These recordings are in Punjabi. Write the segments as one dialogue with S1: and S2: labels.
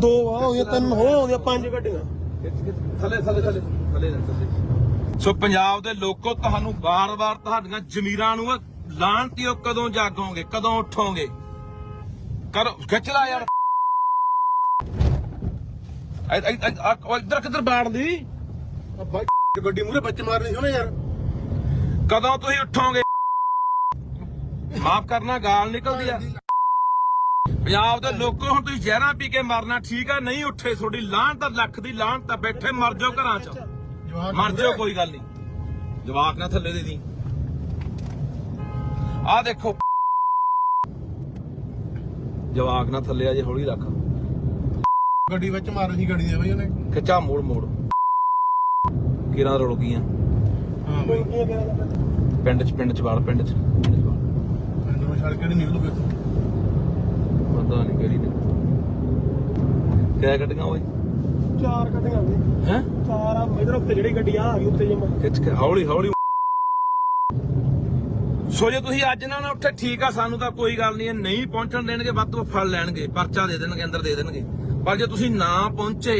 S1: ਦੋ ਆ ਹੋਈਆਂ ਤਿੰਨ ਹੋ ਹੋਈਆਂ ਪੰਜ। ਗੱਡੀਆਂ
S2: ਥੱਲੇ ਥੱਲੇ ਥੱਲੇ ਥੱਲੇ ਸੋ ਪੰਜਾਬ ਦੇ ਲੋਕੋ ਤੁਹਾਨੂੰ ਬਾਰ-ਬਾਰ ਤੁਹਾਡੀਆਂ ਜ਼ਮੀਰਾਂ ਨੂੰ ਲਾਣਤੀਓ ਕਦੋਂ ਜਾਗੋਗੇ ਕਦੋਂ ਉਠੋਗੇ? ਕਰੋ ਖਿੱਚ ਲਾ ਯਾਰ ਇੱਧਰ ਕਿੱਧਰ ਬਾੜਦੀ
S1: ਆ ਬਾਈ ਗੱਡੀ ਮੂਰੇ ਬੱਚ ਮਾਰਨੀ ਸੀ ਯਾਰ।
S2: ਕਦੋਂ ਤੁਸੀਂ ਉਠੋਗੇ? ਮਾਫ ਕਰਨਾ ਗਾਲ ਨਿਕਲਦੀ ਆ। ਪੰਜਾਬ ਦੇ ਲੋਕੋ ਹੁਣ ਤੁਸੀਂ ਜ਼ਹਿਰਾਂ ਪੀ ਕੇ ਮਰਨਾ ਠੀਕ ਆ? ਨਹੀਂ ਉੱਠੇ ਤੁਹਾਡੀ ਲਾਹਣ ਤਾਂ ਲੱਖ ਦੀ ਲਾਹਣ ਤਾਂ ਬੈਠੇ ਮਰ ਜਾਓ ਘਰਾਂ 'ਚ। ਮਰ ਜਾਓ ਕੋਈ ਗੱਲ ਨਹੀਂ। ਜਵਾਕ ਨਾ ਥੱਲੇ ਦੇ ਦੀ। ਆਹ ਦੇਖੋ। ਜਵਾਕ ਨਾ ਥੱਲੇ ਆ ਜੇ ਹੌਲੀ ਰੱਖ।
S1: ਗੱਡੀ ਵਿੱਚ ਮਾਰਨੀ ਸੀ ਗੱਡੀ ਦੇ ਬਾਈ ਉਹਨੇ।
S2: ਖਿੱਚਾ ਮੋੜ ਮੋੜ। ਕਿਰਾਂ ਰੁੜ ਗਈਆਂ।
S1: ਹਾਂ ਬਾਈ।
S2: ਪਿੰਡ 'ਚ ਪਿੰਡ 'ਚ ਵਾੜ ਪਿੰਡ 'ਚ। ਪਿੰਡ 'ਚ ਵਾੜ।
S1: ਮੈਨੂੰ ਸੜਕ ਕਿਹੜੀ ਨਿਕਲੂਗੀ ਇੱਥੋਂ
S2: ਪਤਾ ਨਹੀਂ ਕਿਹੜੀ ਨੇ ਕਿਹੜਾ ਗੱਡੀਆਂ ਓਏ?
S1: ਚਾਰ ਗੱਡੀਆਂ ਨੇ।
S2: ਹੈ?
S1: ਚਾਰ ਆ ਇਧਰ ਉੱਤੇ ਜਿਹੜੀ ਗੱਡੀ ਆ ਗਈ ਉੱਤੇ ਜਮਾ।
S2: ਖਿੱਚ ਕੇ ਹੌਲੀ ਹੌਲੀ। ਸੋ ਜੇ ਤੁਸੀਂ ਅੱਜ ਨਾ ਨਾ ਉੱਠੇ ਠੀਕ ਆ ਸਾਨੂੰ ਤਾਂ ਕੋਈ ਗੱਲ ਨਹੀਂ ਨਹੀਂ ਪਹੁੰਚਣ ਦੇਣਗੇ ਵੱਧ ਤੋਂ ਫਲ ਲੈਣਗੇ ਪਰਚਾ ਦੇ ਦੇਣਗੇ ਅੰਦਰ ਦੇ ਦੇਣਗੇ। ਪਰ ਜੇ ਤੁਸੀਂ ਨਾ ਪਹੁੰਚੇ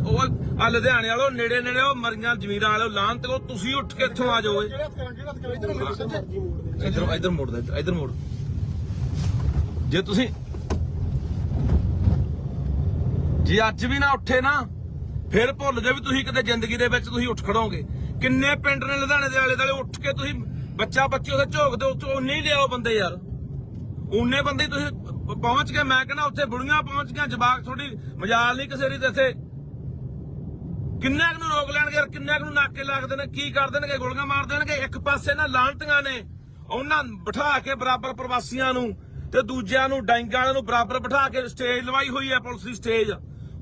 S2: ਉਹ ਆ ਲੁਧਿਆਣੇ ਵਾਲੋ ਨੇੜੇ ਨੇੜੇ ਉਹ ਮਰੀਆਂ ਜ਼ਮੀਰਾਂ ਵਾਲੋ ਲਾਂ ਤੇ ਉਹ ਤੁਸੀਂ ਉੱਠ ਕੇ ਇੱਥੋਂ ਆ ਜਾਓ
S1: ਇਧਰ
S2: ਇਧਰ ਮੋੜ ਦੇ ਇਧਰ ਮੋੜ। ਜੇ ਤੁਸੀਂ ਜੇ ਅੱਜ ਵੀ ਨਾ ਉੱਠੇ ਨਾ, ਫਿਰ ਭੁੱਲ ਜਾਓ ਵੀ ਤੁਸੀਂ ਕਿਤੇ ਜ਼ਿੰਦਗੀ ਦੇ ਵਿੱਚ ਤੁਸੀਂ ਉੱਠ ਖੜੋਗੇ। ਕਿੰਨੇ ਪਿੰਡ ਨੇ ਲੁਧਿਆਣੇ ਦੇ ਆਲੇ ਦੁਆਲੇ ਉੱਠ ਕੇ ਤੁਸੀਂ ਬੱਚਾ ਬੱਚੀ ਉਹਦੇ ਝੋਕਦੇ ਉੱਥੇ ਉਹ ਨਹੀਂ ਲਿਆਓ ਬੰਦੇ ਯਾਰ। ਉਹਨੇ ਬੰਦੇ ਤੁਸੀਂ ਪਹੁੰਚ ਕੇ ਮੈਂ ਕਹਿੰਦਾ ਉੱਥੇ ਬੁੜੀਆਂ ਪਹੁੰਚ ਗਈਆਂ, ਜਵਾਕ ਥੋੜੀ ਮਜਾਲ ਨਹੀਂ ਕਿਸੇ ਦੀ ਤੇ ਇੱਥੇ ਕੁ ਨੂੰ ਰੋਕ ਲੈਣਗੇ ਯਾਰ ਕਿੰਨੇ ਕੁ ਨੂੰ ਨਾਕੇ ਲੱਗਦੇ ਨੇ ਕੀ ਕਰ ਦੇਣਗੇ, ਗੋਲੀਆਂ ਮਾਰ ਦੇਣਗੇ, ਇੱਕ ਪਾਸੇ ਨਾ ਲਾਂਟੀਆਂ ਨੇ, ਉਹਨਾਂ ਬਿਠਾ ਕੇ ਬਰਾਬਰ ਪ੍ਰਵਾਸੀਆਂ ਨੂੰ ਤੇ ਦੂਜਿਆਂ ਨੂੰ, ਡਾਂਗਾਂ ਵਾਲਿਆਂ ਨੂੰ ਬਰਾਬਰ ਬਿਠਾ ਕੇ ਸਟੇਜ ਲਵਾਈ ਹੋਈ ਹੈ ਪੁਲਿਸ ਦੀ ਸਟੇਜ।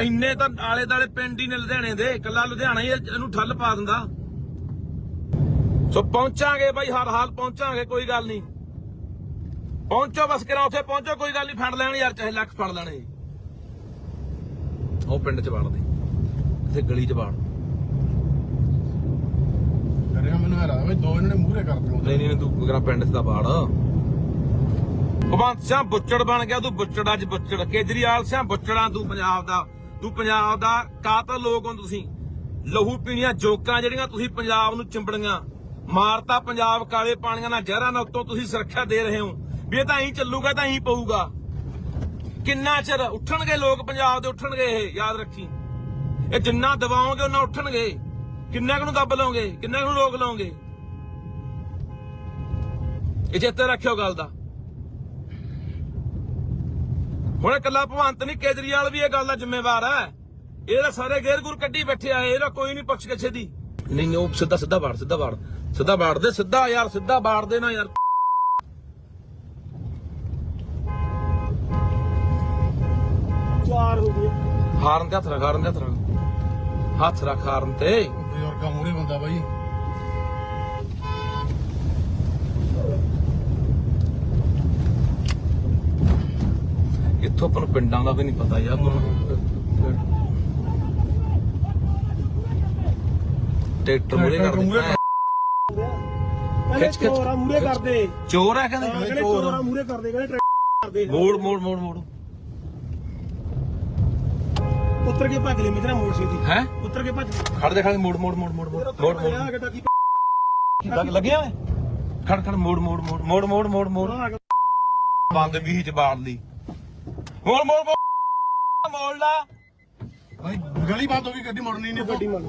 S2: ਇੰਨੇ ਤਾਂ ਆਲੇ ਦਾਲੇ ਪਿੰਡ ਹੀ ਨੇ ਲੁਧਿਆਣੇ ਦੇ ਇਕੱਲਾ ਲੁਧਿਆਣਾ ਹੀ ਇਹਨੂੰ ਠੱਲ ਪਾ ਦਿੰਦਾ। ਸੋ ਪਹੁੰਚਾਂਗੇ ਬਾਈ ਹਰ ਹਾਲ ਪਹੁੰਚਾਂਗੇ ਕੋਈ ਗੱਲ ਨਹੀਂ। ਪਹੁੰਚੋ ਬਸ ਕਿਰਾ ਉੱਥੇ ਪਹੁੰਚੋ ਕੋਈ ਗੱਲ ਨਹੀਂ ਫੜ ਲੈਣ ਯਾਰ ਚਾਹੇ ਲੱਖ ਫੜ ਲੈਣੇ ਉਹ ਪਿੰਡ ਚ ਵੜਦੇ ਇੱਥੇ ਗਲੀ ਚ ਵੜ।
S1: ਕਰਿਆ ਮੈਨੂੰ ਹੈਰਾ ਬਈ ਦੋ ਇਹਨਾਂ ਨੇ ਮੂਹਰੇ ਕਰ ਦਿੱਤੇ
S2: ਨਹੀਂ ਨਹੀਂ ਤੂੰ ਕਿਹੜਾ ਪਿੰਡ ਚ ਦਾ ਬਾੜ ਭਗਵੰਤ ਸਿੰਘ ਬੁੱਚੜ ਬਣ ਗਿਆ ਤੂੰ ਬੁੱਚੜ ਅੱਜ ਬੁੱਚੜ। ਕੇਜਰੀਵਾਲ ਸਿੰਘ ਬੁੱਚੜਾਂ ਤੂੰ ਪੰਜਾਬ ਦਾ ਤੂੰ ਪੰਜਾਬ ਦਾ ਕਾਤਲ ਲੋਕ ਹੋ ਤੁਸੀਂ। ਲਹੂ ਪੀਣੀਆਂ ਜੋਕਾਂ ਜਿਹੜੀਆਂ ਤੁਸੀਂ ਪੰਜਾਬ ਨੂੰ ਚਿੰਬੜੀਆਂ। ਮਾਰਤਾ ਪੰਜਾਬ ਕਾਲੇ ਪਾਣੀਆਂ ਨਾਲ ਜ਼ਹਿਰਾਂ ਨਾਲ ਉੱਤੋਂ ਤੁਸੀਂ ਸੁਰੱਖਿਆ ਦੇ ਰਹੇ ਹੋ। ਵੀ ਇਹ ਤਾਂ ਐਂ ਚੱਲੂਗਾ ਤਾਂ ਐਂ ਪਊਗਾ। ਕਿੰਨਾ ਚਿਰ ਉੱਠਣਗੇ ਲੋਕ ਪੰਜਾਬ ਦੇ, ਉੱਠਣਗੇ ਇਹ, ਯਾਦ ਰੱਖੀ। ਇਹ ਜਿੰਨਾ ਦਬਾਓਗੇ, ਉਹਨਾਂ ਉੱਠਣਗੇ। ਕਿੰਨਾ ਕੁ ਨੂੰ ਦੱਬ ਲਓਗੇ, ਕਿੰਨਾ ਕੁ ਨੂੰ ਰੋਕ ਲਓਗੇ। ਇਹ ਚੇਤੇ ਰੱਖਿਓ ਗੱਲ ਦਾ। ਹੁਣ ਇਕੱਲਾ ਭਵੰਤ ਨਹੀਂ ਕੇਜਰੀਵਾਲ ਵੀ ਇਹ ਗੱਲ ਦਾ ਜ਼ਿੰਮੇਵਾਰ ਹੈ। ਇਹਦਾ ਸਾਰੇ ਗੇਰਗੁਰ ਕੱਢੀ ਬੈਠੇ ਆ ਇਹਦਾ ਕੋਈ ਨਹੀਂ ਪਕਸ਼ ਕਿਸੇ ਦੀ। ਨਹੀਂ ਨਹੀਂ ਉਹ ਸਿੱਧਾ ਸਿੱਧਾ ਬਾੜ ਸਿੱਧਾ ਬਾੜ ਸਿੱਧਾ ਬਾੜ ਦੇ ਸਿੱਧਾ ਯਾਰ ਸਿੱਧਾ ਬਾੜ ਦੇ ਨਾ ਯਾਰ।
S1: ਚਾਰ ਹੋ ਗਏ
S2: ਹਾਰਨ ਤੇ ਹੱਥ ਰੱਖ ਹਾਰਨ ਤੇ ਹੱਥ ਰੱਖ। ਹੱਥ ਰੱਖ ਹਾਰਨ ਤੇ।
S1: ਬਜ਼ੁਰਗਾਂ ਮੂਹਰੇ ਬੰਦਾ ਬਾਈ।
S2: ਇੱਥੋਂ ਆਪਾਂ ਨੂੰ ਪਿੰਡਾਂ ਦਾ ਵੀ ਨਹੀਂ ਪਤਾ ਯਾਰ ਹੁਣ ਟਰੈਕਟਰ ਮੂਰੇ ਕਰ ਦਿੱਤਾ ਖਿੱਚ, ਖਿੱਚ।
S1: ਚੋਰਾ ਮੂਹਰੇ ਕਰਦੇ
S2: ਚੋਰ ਹੈ
S1: ਕਹਿੰਦੇ ਚੋਰਾ ਮੂਹਰੇ ਕਰਦੇ ਕਹਿੰਦੇ ਟਰੈਕਟਰ ਕਰਦੇ
S2: ਮੋੜ ਮੋੜ ਮੋੜ ਮੋੜ
S1: ਉੱਤਰ ਕੇ ਭੱਜ ਲੈ ਮੇਰਾ ਮੋੜ ਸੀ
S2: ਹੈ
S1: ਉੱਤਰ ਕੇ ਭੱਜ
S2: ਖੜ ਦੇ ਖੜ ਮੋੜ ਮੋੜ ਮੋੜ ਮੋੜ ਮੋੜ ਮੋੜ ਮੋੜ
S1: ਆ
S2: ਲੱਗਿਆ ਓਏ ਖੜ ਖੜ ਮੋੜ ਮੋੜ ਮੋੜ ਮੋੜ ਮੋੜ ਮੋੜ ਮੋੜ
S1: ਆ
S2: ਬੰਦ ਵੀ ਬਾੜ ਲਈ ਮੋੜ ਮੋੜ ਮੋੜ। ਮੋੜ ਲਾ।
S1: ਬਾਈ ਗਲੀ ਬੰਦ ਹੋ ਗਈ ਗੱਡੀ ਮੁੜਨੀ ਨਹੀਂ ਗੱਡੀ ਮੰਨ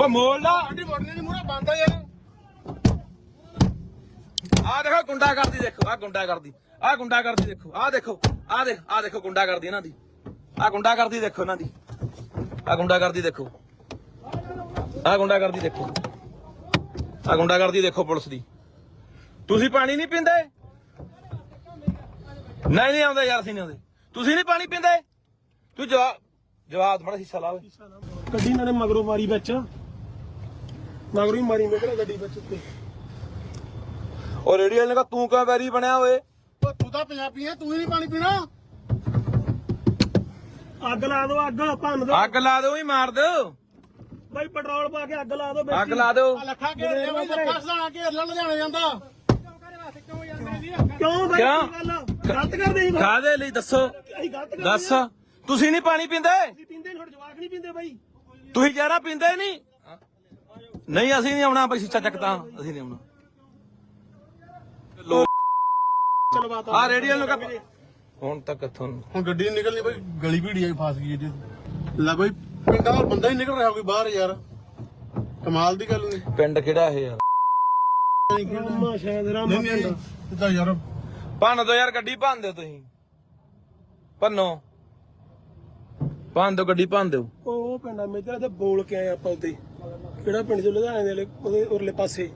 S2: ਓ ਮੋੜ ਲਾ।
S1: ਗੱਡੀ ਮੁੜਨੀ ਨਹੀਂ ਮੂਹਰੇ ਬੰਦ ਆ ਯਾਰ।
S2: ਆ ਦੇਖੋ ਗੁੰਡਾ ਕਰਦੀ ਦੇਖੋ ਆ ਗੁੰਡਾ ਕਰਦੀ ਆ ਗੁੰਡਾ ਕਰਦੀ ਦੇਖੋ ਆ ਦੇਖੋ ਆ ਦੇਖ ਆ ਦੇਖੋ ਗੁੰਡਾ ਕਰਦੀ ਇਹਨਾਂ ਦੀ। ਆ ਗੁੰਡਾ ਕਰਦੀ ਦੇਖੋ ਇਹਨਾਂ ਦੀ। ਆ ਗੁੰਡਾ ਕਰਦੀ ਦੇਖੋ। ਆ ਗੁੰਡਾ ਕਰਦੀ ਦੇਖੋ। ਆ ਗੁੰਡਾ ਕਰਦੀ ਦੇਖੋ ਪੁਲਿਸ ਦੀ। ਤੁਸੀਂ ਪਾਣੀ ਨਹੀਂ ਪੀਂਦੇ? ਨਹੀਂ ਨਹੀਂ ਆਉਂਦੇ ਯਾਰ ਅਸੀਂ ਨਹੀਂ ਆਉਂਦੇ। ਤੁਸੀਂ ਨਹੀਂ ਪਾਣੀ ਪੀਂਦੇ? ਤੂੰ ਜਵਾਬ ਜਵਾਬ ਮਾੜਾ ਹਿੱਸਾ ਲਾ ਓਏ।
S3: ਗੱਡੀ ਇਹਨਾਂ ਨੇ ਮਗਰੋਂ ਮਾਰੀ ਵਿੱਚ। ਮਗਰੋਂ ਹੀ ਮਾਰੀ ਮੈਂ ਕਿਹੜਾ ਗੱਡੀ ਵਿੱਚ ਉੱਤੇ।
S2: ਉਹ ਰੇਡੀਓ ਨੇ ਕਹਾ ਤੂੰ ਕਿਉਂ ਵੈਰੀ ਬਣਿਆ ਓਏ?
S1: ਤੂੰ ਤਾਂ ਪੰਜਾਬੀ ਹੈ ਤੂੰ ਹੀ ਨਹੀਂ ਪਾਣੀ ਪੀਣਾ।
S3: ਅੱਗ ਲਾ ਦਿਓ ਅੱਗ ਭੰਨ ਦਿਓ
S2: ਅੱਗ ਲਾ ਦਿਓ ਹੀ ਮਾਰ ਦਿਓ
S3: ਬਾਈ ਪੈਟਰੋਲ ਪਾ ਕੇ ਅੱਗ ਲਾ ਦਿਓ ਵਿੱਚ
S2: ਅੱਗ ਲਾ ਦਿਓ
S1: ਆ ਲੱਖਾਂ ਘੇਰ ਲਿਆ ਬਈ ਲੱਖਾਂ ਸਦਾਣਾ ਘੇਰ ਲੈ ਲੁਧਿਆਣੇ ਜਾਂਦਾ।
S3: ਕਿਉਂ ਬਾਈ?
S2: ਕਿਉਂ?
S3: ਕੀ ਗੱਲ ਆ? ਗਲਤ ਕਰਦੇ ਸੀ ਬਾਈ।
S2: ਕਾਦੇ ਲਈ? ਦੱਸੋ।
S3: ਅਸੀਂ ਗਲਤ ਕਰਦੇ
S2: ਦੱਸ।
S3: ਆ।
S2: ਤੁਸੀਂ ਨਹੀਂ ਪਾਣੀ ਪੀਂਦੇ?
S3: ਅਸੀਂ ਪੀਂਦੇ ਨੀ, ਤੁਹਾਡੇ ਜਵਾਕ ਨਹੀਂ ਪੀਂਦੇ ਬਾਈ।
S2: ਤੁਸੀਂ ਜ਼ਹਿਰਾ ਪੀਂਦੇ ਨਹੀਂ? ਨਹੀਂ ਅਸੀਂ ਨਹੀਂ ਆਉਣਾ ਬਈ ਸਿੱਚਾ ਚੱਕਦਾ ਅਸੀਂ ਨਹੀਂ ਆਉਣਾ। ਲੋਕ
S3: ਚਲੋ ਬਾਤ
S2: ਆ। ਰੇਡੀਓ ਨੂੰ ਕਹ ਹੁਣ ਤੱਕ ਕਿੱਥੋਂ
S1: ਹੁਣ ਗੱਡੀ ਨੀ ਨਿਕਲਣੀ ਬਈ ਗਲੀ ਭੀੜੀ ਆਈ ਫਸ ਗਈ ਜੀ ਲੈ ਬਈ ਪਿੰਡਾਂ ਦਾ ਬੰਦਾ ਹੀ ਨਿਕਲ ਰਿਹਾ ਕੋਈ ਬਾਹਰ ਯਾਰ। ਕਮਾਲ ਦੀ ਗੱਲ ਨਹੀਂ
S2: ਪਿੰਡ ਕਿਹੜਾ ਇਹ ਯਾਰ?
S3: ਰਾਮਾ ਸ਼ਾਇਦ ਰਾਮਾ
S1: ਨਹੀਂ ਨਹੀਂ। ਇਹ ਤਾਂ ਯਾਰ
S2: ਭੰਨ ਦੋ ਯਾਰ ਗੱਡੀ ਭੰਨ ਦਿਓ ਤੁਸੀਂ। ਭੰਨੋ। ਭੰਨ ਦਿਓ ਗੱਡੀ ਭੰਨ ਦਿਓ।
S3: ਉਹ ਪਿੰਡ ਆ ਮੇਜਰ ਤੇ ਬੋਲ ਕੇ ਆਏ ਆਪਾਂ ਉੱਤੇ ਕਿਹੜਾ ਪਿੰਡ ਜੋ ਲੁਧਿਆਣੇ ਦੇ ਵਾਲੇ- ਉਹਦੇ ਉਰਲੇ ਪਾਸੇ।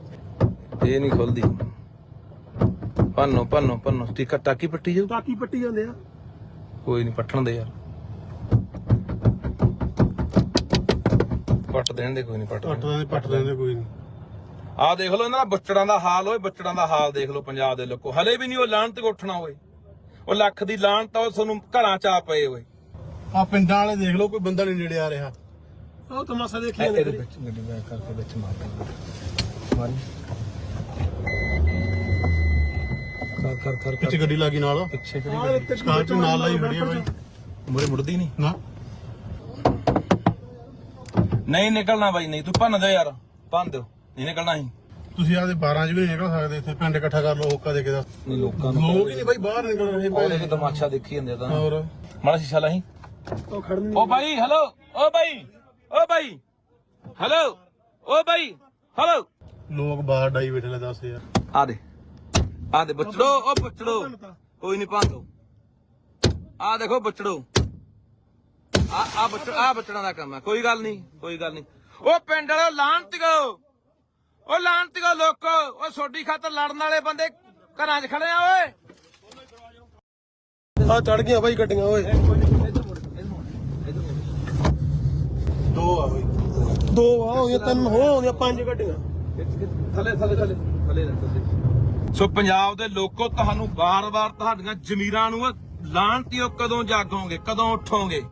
S2: ਇਹ ਨਹੀਂ ਖੁੱਲਦੀ। ਭੰਨੋ ਭੰਨੋ ਭੰਨੋ। ਟਿਕਾ ਟਾਕੀ ਪੱਟੀ ਜਾਓ
S3: ਟਾਕੀ ਪੱਟੀ ਜਾਂਦੇ ਆ।
S2: ਕੋਈ ਨਹੀਂ ਪੱਟਣ ਦੇ ਯਾਰ। ਪੱਟ ਦੇਣ ਦੇ ਕੋਈ ਨਹੀਂ ਪੱਟ
S1: ਪੱਟ
S2: ਦੇਣ
S1: ਪੱਟ ਲੈਂਦੇ ਕੋਈ ਨਹੀਂ।
S2: ਆਹ ਦੇਖ ਲਓ ਇਹਨਾਂ ਦਾ ਬੱਚੜਾਂ ਦਾ ਹਾਲ ਓਏ ਬੱਚੜਾਂ ਦਾ ਹਾਲ ਦੇਖ ਲਓ ਪੰਜਾਬ ਦੇ ਲੋਕੋ। ਹਲੇ ਵੀ ਨਹੀਂ ਉਹ ਲਾਹਣ ਤੇ ਉੱਠਣਾ ਓਏ। ਉਹ ਲੱਖ ਦੀ ਲਾਹਣ ਤਾਂ ਉਹ ਤੁਹਾਨੂੰ ਘਰਾਂ ਚ ਆ ਪਏ ਓਏ।
S1: ਆ ਪਿੰਡਾਂ ਵਾਲੇ ਦੇਖ ਲਓ ਕੋਈ ਬੰਦਾ ਨਹੀਂ ਨੇੜੇ ਆ ਰਿਹਾ।
S3: ਉਹ ਤਮਾਸ਼ਾ ਦੇਖੀ
S2: ਇਹਦੇ ਵਿੱਚ ਗੱਡੀ ਬੈਕ ਕਰਕੇ ਵਿੱਚ ਮਾਰ ਮਾਰੀ। ਕਰ ਕਰ ਕਰ
S1: ਪਿੱਛੇ ਗੱਡੀ ਲੱਗੀ ਨਾਲ।
S2: ਪਿੱਛੇ
S3: ਉੱਤੇ
S1: ਸਕਾਰਪੀਓ ਨਾਲ ਲਾਈ ਖੜੀ ਆ ਬਈ।
S2: ਮੁਰੇ ਮੁੜਦੀ ਨਹੀਂ।
S1: ਨਾ।
S2: ਨਹੀਂ ਨਿਕਲਣਾ ਬਾਈ ਨਹੀਂ ਤੂੰ ਭੰਨ ਦੇ ਯਾਰ। ਭੰਨ ਦਿਓ। ਨਹੀਂ ਨਿਕਲਣਾ ਹੀ
S1: ਤੁਸੀਂ ਆਦੇ 12 ਚ ਵੀ ਨਹੀਂ ਨਿਕਲ ਸਕਦੇ ਇੱਥੇ ਪਿੰਡ ਇਕੱਠਾ ਕਰ ਲਓ ਹੋਕਾ ਦੇ ਕੇ
S2: ਨਹੀਂ ਲੋਕਾਂ
S1: ਲੋਕ ਹੀ ਨਹੀਂ ਬਈ ਬਾਹਰ ਨਿਕਲ ਰਹੇ
S2: ਉਹਦੇ ਵੀ ਤਮਾਸ਼ਾ ਦੇਖੀ ਜਾਂਦੇ ਤਾਂ।
S1: ਹੋਰ।
S2: ਮਾੜਾ ਸ਼ੀਸ਼ਾ ਲਾਹੀਂ
S3: ਉਹ ਖੜਨ
S2: ਓ ਬਾਈ ਹੈਲੋ ਓ ਬਾਈ ਓ ਬਾਈ ਹੈਲੋ ਓ ਬਾਈ ਹੈਲੋ
S1: ਲੋਕ ਬਾਹਰ ਡਾਈ ਬੈਠੇ ਲੈ ਦੱਸ ਯਾਰ।
S2: ਆ ਦੇ। ਆ ਦੇ ਬੱਚੜੋ ਓ ਬੱਚੜੋ। ਕੋਈ ਨਹੀਂ ਪਾਉਂਦੋ ਆ ਦੇਖੋ ਬੱਚੜੋ। ਆ ਆ ਬੱਚੜ ਆ ਬੱਚੜਾਂ ਦਾ ਕੰਮ ਹੈ ਕੋਈ ਗੱਲ ਨਹੀਂ ਕੋਈ ਗੱਲ ਨਹੀਂ। ਓ ਪਿੰਡ ਵਾਲੋ ਲਾਂਤਿਓ ਓ ਲਾਂਤਿਓ ਲੋਕੋ ਓ ਸੋਡੀ ਖਾਤਰ ਲੜਨ ਵਾਲੇ ਬੰਦੇ ਘਰਾਂ 'ਚ ਖੜੇ ਆ ਓਏ।
S3: ਆ ਚੜ ਗਈਆਂ ਬਾਈ ਗੱਡੀਆਂ ਓਏ।
S1: ਦੋ ਆ ਬਈ।
S3: ਦੋ ਆ ਹੋਈਆਂ ਤਿੰਨ ਹੋ ਹੋਈਆਂ ਪੰਜ ਗੱਡੀਆਂ।
S2: ਥੱਲੇ ਥੱਲੇ ਥੱਲੇ ਥੱਲੇ ਸੋ ਪੰਜਾਬ ਦੇ ਲੋਕੋ ਤੁਹਾਨੂੰ ਬਾਰ-ਬਾਰ ਤੁਹਾਡੀਆਂ ਜ਼ਮੀਰਾਂ ਨੂੰ ਲਾਂਤਿਓ ਕਦੋਂ ਜਾਗੋਗੇ ਕਦੋਂ ਉਠੋਗੇ?